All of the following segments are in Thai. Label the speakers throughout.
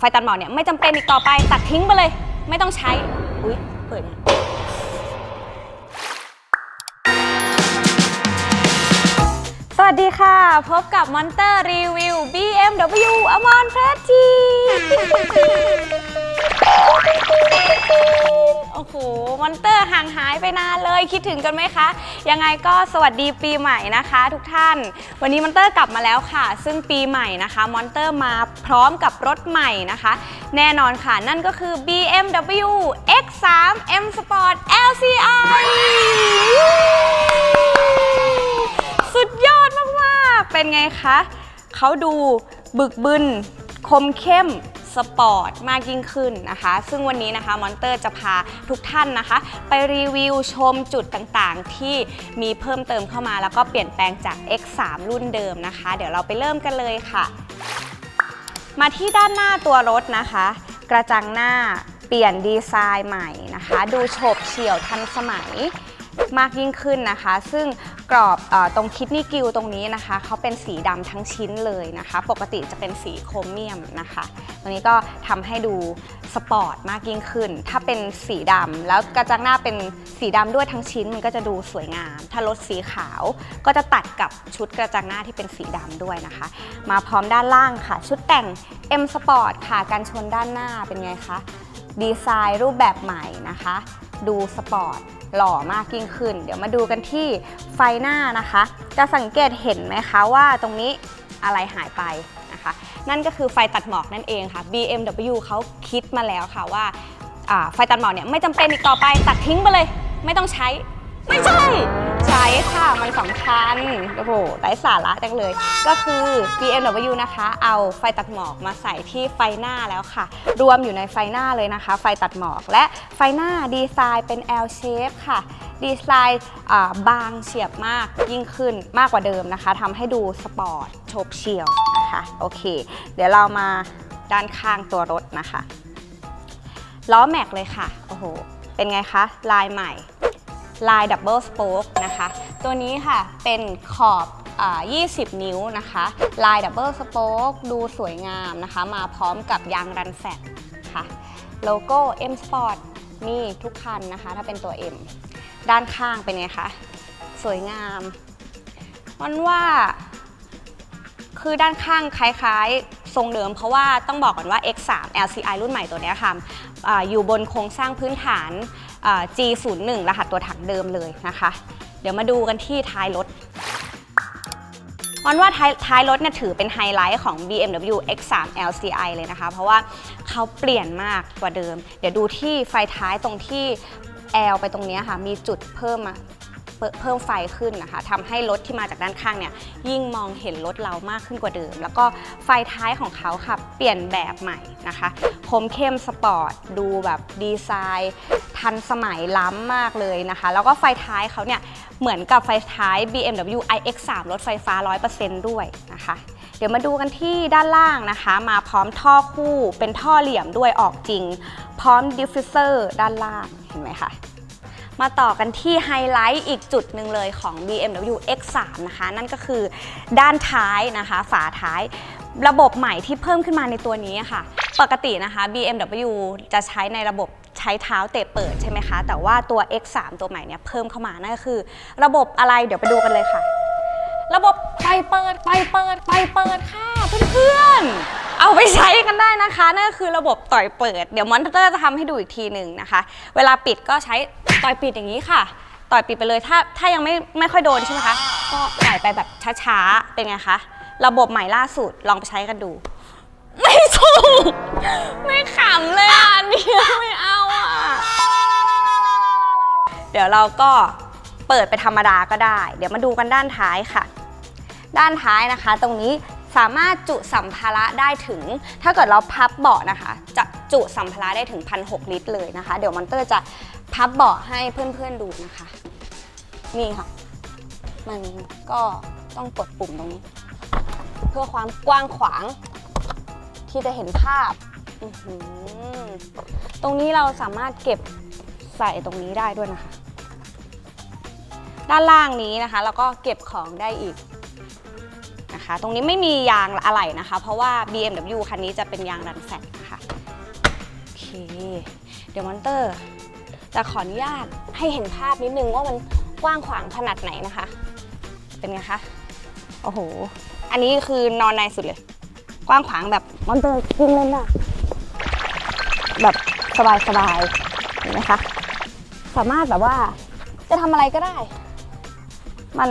Speaker 1: ไฟตัดหมอกเนี่ยไม่จำเป็นอีกต่อไปตัดทิ้งไปเลย ไม่ต้องใช้ อุ้ยเปิดสวัสดีค่ะ พบกับมอนเตอร์รีวิว BMW อมรเพชรจี โอ้โห มอนเตอร์ห่างหายไปนานเลย คิดถึงกันไหมคะ ยังไงก็สวัสดีปีใหม่นะคะ ทุกท่าน วันนี้มอนเตอร์กลับมาแล้วค่ะ ซึ่งปีใหม่นะคะ มอนเตอร์มาพร้อมกับรถใหม่นะคะ แน่นอนค่ะ นั่นก็คือ BMW X3 M Sport LCI สุดยอดมาก ๆ เป็นไงคะ เขาดูบึกบึน คมเข้ม สปอร์ตมากยิ่งขึ้นนะคะ ซึ่งวันนี้นะคะมอนเตอร์จะพาทุกท่านนะคะ ไปรีวิวชมจุดต่างๆ ที่มีเพิ่มเติมเข้ามา แล้วก็เปลี่ยนแปลงจาก X3 รุ่นเดิมนะคะ เดี๋ยวเราไปเริ่มกันเลยค่ะ มาที่ด้านหน้าตัวรถนะคะ กระจังหน้าเปลี่ยนดีไซน์ใหม่นะคะ ดูโฉบเฉี่ยวทันสมัย มากยิ่งขึ้นนะคะ ซึ่งกรอบอตรงคิดนี่กิวตรงนี้นะคะเขาเป็นสีดำทั้งชิ้นเลยนะคะ ปกติจะเป็นสีโครเมียมนะคะ ตรงนี้ก็ทำให้ดูสปอร์ตมากยิ่งขึ้น ถ้าเป็นสีดำแล้วกระจังหน้าเป็นสีดำด้วยทั้งชิ้นมันก็จะดูสวยงาม ถ้ารถสีขาวก็จะตัดกับชุดกระจังหน้าที่เป็นสีดำด้วยนะคะ มาพร้อมด้านล่างค่ะ ชุดแต่ง M Sport ค่ะการชนด้านหน้าเป็นไงคะดีไซน์รูปแบบใหม่นะคะ ดูสปอร์ต หล่อมากยิ่งขึ้น เดี๋ยวมาดูกันที่ไฟหน้านะคะ จะสังเกตเห็นไหมคะว่าตรงนี้อะไรหายไปนะคะ นั่นก็คือไฟตัดหมอกนั่นเองค่ะ BMW เขาคิดมาแล้วค่ะว่าไฟตัดหมอกเนี่ยไม่จำเป็นอีกต่อไปตัดทิ้งไปเลย ไม่ต้องใช้ ไม่ใช่ ใช้ค่ะ มันสำคัญ โอ้โหไร้สาระจังเลย ก็คือ BMW นะคะ เอาไฟตัดหมอกมาใส่ที่ไฟหน้าแล้วค่ะ รวมอยู่ในไฟหน้าเลยนะคะ ไฟตัดหมอก และไฟหน้าดีไซน์เป็น L shape ค่ะ ดีไซน์บางเฉียบมากยิ่งขึ้นมากกว่าเดิมนะคะทำให้ดูสปอร์ตโฉบเฉี่ยวนะคะ โอเค เดี๋ยวเรามาด้านข้างตัวรถนะคะ ล้อแม็กเลยค่ะ โอ้โห เป็นไงคะ ลายใหม่ ลายดับเบิลสโป๊กนะคะ ตัวนี้ค่ะเป็นขอบอ20 นิ้วนะคะ ลายดับเบิลสโป๊กดูสวยงามนะคะ มาพร้อมกับยางรันแฟตค่ะ โลโก้ M Sport มีทุกคันนะคะ ถ้าเป็นตัว M ด้านข้างเป็นไงคะ สวยงามมันว่าคือด้านข้างคล้ายๆ ทรงเดิม เพราะว่าต้องบอกก่อนว่า X3 LCI รุ่นใหม่ตัวนี้ค่ะออยู่บนโครงสร้างพื้นฐาน G01 รหัสตัวถังเดิมเลยนะคะ เดี๋ยวมาดูกันที่ท้ายรถวันว่าท้ายท้ายรถเนี่ยถือเป็นไฮไลท์ของ BMW X3 LCI เลยนะคะ เพราะว่าเขาเปลี่ยนมากกว่าเดิม เดี๋ยวดูที่ไฟท้ายตรงที่ L ไปตรงนี้ค่ะ มีจุดเพิ่มมา เพิ่มไฟขึ้นนะคะทำให้รถที่มาจากด้านข้างเนี่ยยิ่งมองเห็นรถเรามากขึ้นกว่าเดิม แล้วก็ไฟท้ายของเขาค่ะเปลี่ยนแบบใหม่นะคะคมเข้มสปอร์ตดูแบบดีไซน์ทันสมัยล้ำมากเลยนะคะ แล้วก็ไฟท้ายเขาเนี่ยเหมือนกับไฟท้าย BMW iX3 รถไฟฟ้า 100%ด้วยนะคะ เดี๋ยวมาดูกันที่ด้านล่างนะคะ มาพร้อมท่อคู่เป็นท่อเหลี่ยมด้วยออกจริง พร้อมดิฟฟิวเซอร์ด้านล่างเห็นไหมคะ มาต่อกันที่ไฮไลท์อีกจุดหนึ่งเลยของ BMW X3 นะคะ นั่นก็คือด้านท้ายนะคะ ฝาท้ายระบบใหม่ที่เพิ่มขึ้นมาในตัวนี้ค่ะ ปกตินะคะ BMW จะใช้ในระบบใช้เท้าเตะเปิดใช่ไหมคะ แต่ว่าตัว X3 ตัวใหม่เนี่ยเพิ่มเข้ามานั่นก็คือ ระบบอะไรเดี๋ยวไปดูกันเลยค่ะ ระบบไปเปิดไปเปิดไปเปิดค่ะเพื่อนๆ เอาไปใช้กันได้นะคะนั่นก็คือระบบต่อยเปิด เดี๋ยวมอนเตอร์จะทำให้ดูอีกทีหนึ่งนะคะ เวลาปิดก็ใช้ต่อยปิดอย่างนี้ค่ะ ต่อยปิดไปเลยถ้าถ้ายังไม่ไม่ค่อยโดนใช่ไหมคะก็ต่อยไปแบบช้าๆเป็นไงคะระบบใหม่ล่าสุดลองไปใช้กันดู ไม่ถูกไม่ขำเลยอะเนี่ยไม่เอาอะเดี๋ยวเราก็เปิดไปธรรมดาก็ได้ เดี๋ยวมาดูกันด้านท้ายค่ะ ด้านท้ายนะคะ ตรงนี้ สามารถจุสัมภาระได้ถึง ถ้าเกิดเราพับเบาะนะคะ จะจุสัมภาระได้ถึง 1,600 ลิตรเลยนะคะ เดี๋ยวมอนเตอร์จะพับเบาะให้เพื่อนๆดูนะคะ นี่ค่ะ มันก็ต้องกดปุ่มตรงนี้ เพื่อความกว้างขวาง ที่จะเห็นภาพ ตรงนี้เราสามารถเก็บใส่ตรงนี้ได้ด้วยนะคะ ด้านล่างนี้นะคะแล้วก็เก็บของได้อีก นะคะ ตรงนี้ไม่มียางอะไหล่นะคะ เพราะว่า BMW คันนี้จะเป็นยางรันแฟตนะคะโอเค เดี๋ยวมอนเตอร์จะขออนุญาตให้เห็นภาพนิดนึงว่ามันกว้างขวางขนาดไหนนะคะ เป็นไงคะ โอ้โห อันนี้คือนอนในสุดเลย กว้างขวางแบบมอนเตอร์กินเล่นอะแบบสบายสบายๆเห็นไหมคะ สามารถแบบว่าจะทำอะไรก็ได้ มัน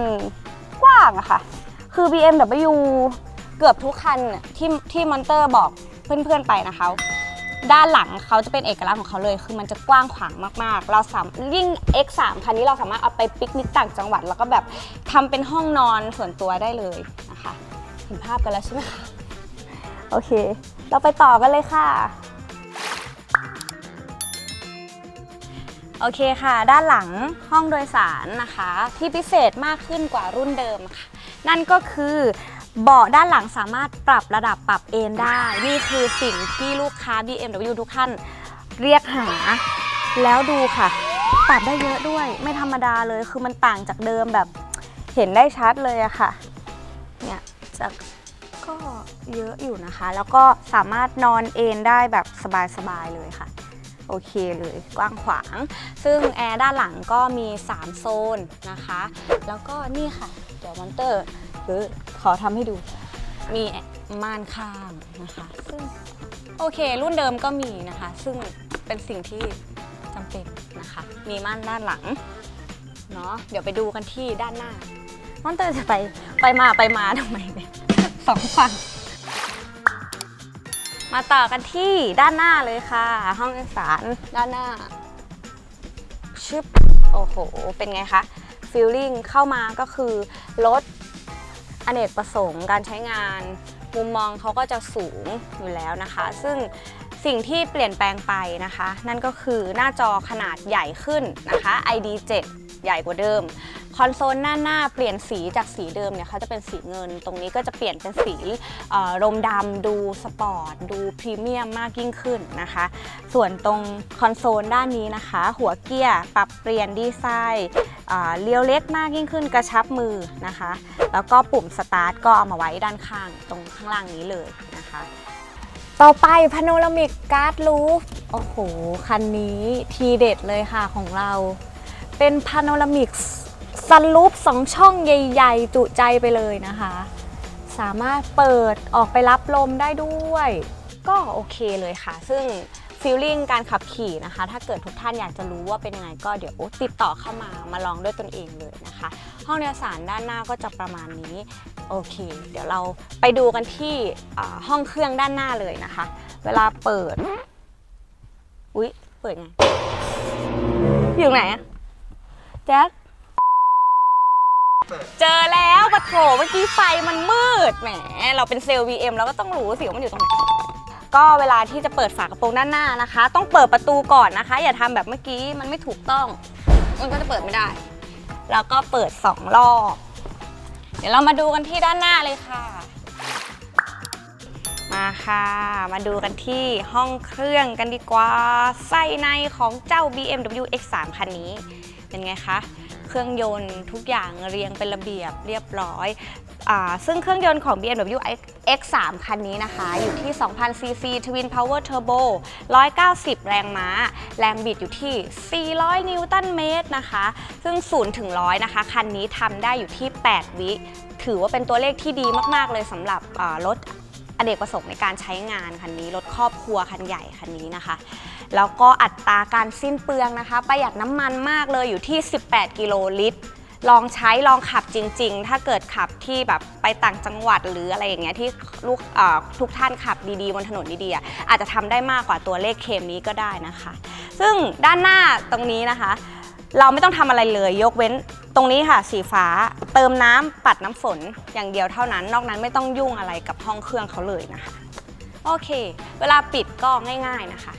Speaker 1: กว้างอะค่ะ คือ BMW เกือบทุกคันที่ที่มอนเตอร์บอกเพื่อนๆไปนะคะ ด้านหลังเขาจะเป็นเอกลักษณ์ของเขาเลย คือมันจะกว้างขวางมากๆ เราสามยิ่ง X3 คันนี้เราสามารถเอาไปปิกนิกต่างจังหวัด แล้วก็แบบทำเป็นห้องนอนส่วนตัวได้เลยนะคะ เห็นภาพกันแล้วใช่ไหมคะ โอเค เราไปต่อกันเลยค่ะ โอเคค่ะ ด้านหลังห้องโดยสารนะคะ ที่พิเศษมากขึ้นกว่ารุ่นเดิมค่ะ นั่นก็คือเบาะด้านหลังสามารถปรับระดับปรับเอนได้ นี่คือสิ่งที่ลูกค้า BMW ทุกท่านเรียกหา แล้วดูค่ะ ปรับได้เยอะด้วย ไม่ธรรมดาเลยคือมันต่างจากเดิมแบบเห็นได้ชัดเลยอะค่ะ เนี่ยจากก็เยอะอยู่นะคะ แล้วก็สามารถนอนเอนได้แบบสบายๆเลยค่ะ โอเคเลยกว้างขวาง ซึ่งแอร์ด้านหลังก็มี 3 โซนนะคะ แล้วก็นี่ค่ะ เดี๋ยวมอนเตอร์หรือขอทำให้ดู มีม่านข้างนะคะซึ่งโอเค รุ่นเดิมก็มีนะคะ ซึ่งเป็นสิ่งที่จำเป็นนะคะ มีม่านด้านหลังเนาะเดี๋ยวไปดูกันที่ด้านหน้ามอนเตอร์จะไปไปมาไปมาทำไมเนี่ยสองฝั่ง มาต่อกันที่ด้านหน้าเลยค่ะ ห้องโดยสารด้านหน้า ชึบ โอ้โห เป็นไงคะฟีลลิ่งเข้ามาก็คือรถอเนกประสงค์การใช้งาน มุมมองเขาก็จะสูงอยู่แล้วนะคะ ซึ่งสิ่งที่เปลี่ยนแปลงไปนะคะ นั่นก็คือหน้าจอขนาดใหญ่ขึ้นนะคะ ID7 ใหญ่กว่าเดิม คอนโซลหน้าหน้าเปลี่ยนสีจากสีเดิมเนี่ยเขาจะเป็นสีเงิน ตรงนี้ก็จะเปลี่ยนเป็นสีรมดำดูสปอร์ตดูพรีเมียมมากยิ่งขึ้นนะคะ ส่วนตรงคอนโซลด้านนี้นะคะ หัวเกียร์ปรับเปลี่ยนดีไซน์เลี้ยวเล็กมากยิ่งขึ้นกระชับมือนะคะ แล้วก็ปุ่มสตาร์ทก็เอามาไว้ด้านข้างตรงข้างล่างนี้เลยนะคะ ต่อไปพาโนรามิกการ์ดลูฟโอ้โห คันนี้ทีเด็ดเลยค่ะของเรา เป็นพาโนรามิก ซันลูปสองช่องใหญ่ๆ จุใจไปเลยนะคะ สามารถเปิดออกไปรับลมได้ด้วย ก็โอเคเลยค่ะ ซึ่งฟีลลิ่งการขับขี่นะคะ ถ้าเกิดทุกท่านอยากจะรู้ว่าเป็นยังไงก็เดี๋ยวติดต่อเข้ามามาลองด้วยตนเองเลยนะคะ ห้องโดยสารด้านหน้าก็จะประมาณนี้ โอเค เดี๋ยวเราไปดูกันที่ห้องเครื่องด้านหน้าเลยนะคะ เวลาเปิด อุ๊ย เปิดไง อยู่ไหนอะแจ็ค เจอแล้วปะโถเมื่อกี้ไฟมันมืด แหม เราเป็นเซลล์ VM เราก็ต้องรู้สิว่ามันอยู่ตรงไหน ก็เวลาที่จะเปิดฝากระโปรงด้านหน้านะคะ ต้องเปิดประตูก่อนนะคะ อย่าทำแบบเมื่อกี้มันไม่ถูกต้อง มันก็จะเปิดไม่ได้ แล้วก็เปิดสองรอบ เดี๋ยวเรามาดูกันที่ด้านหน้าเลยค่ะ มาค่ะ มาดูกันที่ห้องเครื่องกันดีกว่าไส้ในของเจ้า BMW X3 คันนี้ เป็นไงคะ เครื่องยนต์ทุกอย่างเรียงเป็นระเบียบเรียบร้อยอซึ่งเครื่องยนต์ของ BMW X3 คันนี้นะคะ อยู่ที่ 2,000 cc Twin Power Turbo 190 แรงม้า แรงบิดอยู่ที่ 400 นิวตันเมตรนะคะ ซึ่ง 0 ถึง 100 นะคะ คันนี้ทำได้อยู่ที่ 8 วิ ถือว่าเป็นตัวเลขที่ดีมาก ๆ เลยสำหรับรถ อเนกประสงค์ในการใช้งานคันนี้รถครอบครัวคันใหญ่คันนี้นะคะ แล้วก็อัตราการสิ้นเปลืองนะคะ ประหยัดน้ำมันมากเลยอยู่ที่ 18 กิโลลิตร ลองใช้ลองขับจริง ๆ ถ้าเกิดขับที่แบบไปต่างจังหวัดหรืออะไรอย่างเงี้ยที่ลูกทุกท่านขับดีๆบนถนนดีๆอาจจะทำได้มากกว่าตัวเลขเคมนี้ก็ได้นะคะ ซึ่งด้านหน้าตรงนี้นะคะ เราไม่ต้องทำอะไรเลย ยกเว้นตรงนี้ค่ะสีฟ้า เติมน้ำปัดน้ำฝนอย่างเดียวเท่านั้น นอกนั้นไม่ต้องยุ่งอะไรกับห้องเครื่องเขาเลยนะคะ โอเค เวลาปิดก็ง่าย ๆนะคะ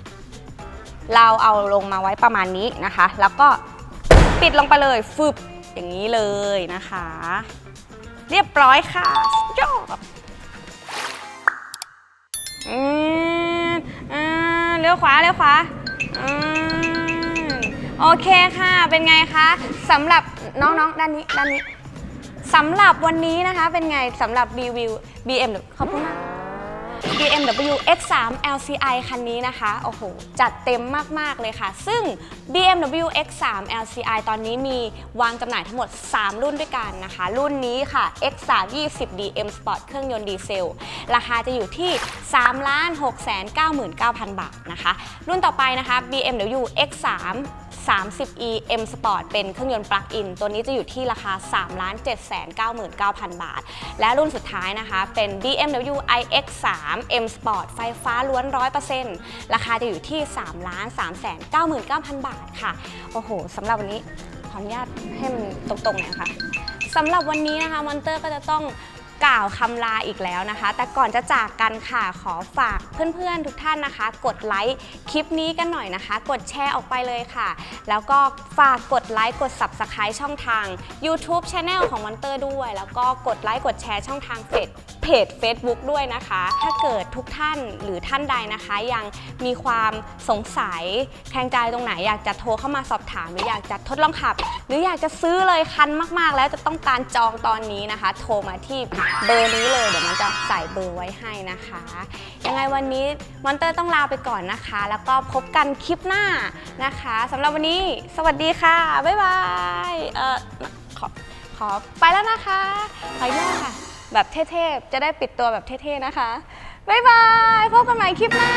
Speaker 1: เราเอาลงมาไว้ประมาณนี้นะคะ แล้วก็ปิดลงไปเลยฟึบอย่างนี้เลยนะคะ เรียบร้อยค่ะสุดยอดอืมอ่าเลี้ยวขวาเลี้ยวขวาอืม โอเคค่ะ เป็นไงคะสำหรับน้องๆด้านนี้ด้านนี้สำหรับวันนี้นะคะเป็นไงสำหรับรีวิว BM ขอบคุณมาก BMW X3 LCI คันนี้นะคะ โอ้โห จัดเต็มมาก ๆ เลยค่ะ ซึ่ง BMW X3 LCI ตอนนี้มีวางจำหน่ายทั้งหมด 3 รุ่นด้วยกันนะคะ รุ่นนี้ค่ะ X3 20D M Sport เครื่องยนต์ดีเซล ราคาจะอยู่ที่ 3 6 9 9 0 0 0 บาทนะคะ รุ่นต่อไปนะคะ BMW X3 30e M Sport เป็นเครื่องยนต์ปลั๊กอิน ตัวนี้จะอยู่ที่ราคา 3 7 9 9 0 0 0 บาท และรุ่นสุดท้ายนะคะเป็น BMW iX3 M Sport ไฟฟ้าล้วน 100%ราคาจะอยู่ที่ 3 3 9 9 0 0 0 บาทค่ะ โอ้โหสำหรับวันนี้ขออนุญาตให้มันตรงๆหนะคะสำหรับวันนี้นะคะมอนเตอร์ก็จะต้อง กล่าวคำลาอีกแล้วนะคะ แต่ก่อนจะจากกันค่ะขอฝากเพื่อนๆทุกท่านนะคะ กดไลค์คลิปนี้กันหน่อยนะคะ กดแชร์ออกไปเลยค่ะ แล้วก็ฝากกดไลค์กด Subscribe ช่องทาง YouTube Channel ของวันเตอร์ด้วย แล้วก็กดไลค์กดแชร์ช่องทางเฟซเพจ Facebook ด้วยนะคะ ถ้าเกิดทุกท่านหรือท่านใดนะคะ ยังมีความสงสัยแคลงใจตรงไหนอยากจะโทรเข้ามาสอบถาม หรืออยากจะทดลองขับ หรืออยากจะซื้อเลยคันมาก ๆ แล้วจะต้องการจองตอนนี้นะคะ โทรมาที่เบอร์นี้เลยเดี๋ยวมันจะใส่เบอร์ไว้ให้นะคะ ยังไงวันนี้มอนเตอร์ต้องลาไปก่อนนะคะ แล้วก็พบกันคลิปหน้านะคะสำหรับวันนี้สวัสดีค่ะบ๊ายบายเออขอขอไปแล้วนะคะ ขออนุญาตค่ะ แบบเท่ๆ จะได้ปิดตัวแบบเท่ๆ นะคะ บ๊ายบาย พบกันใหม่คลิปหน้า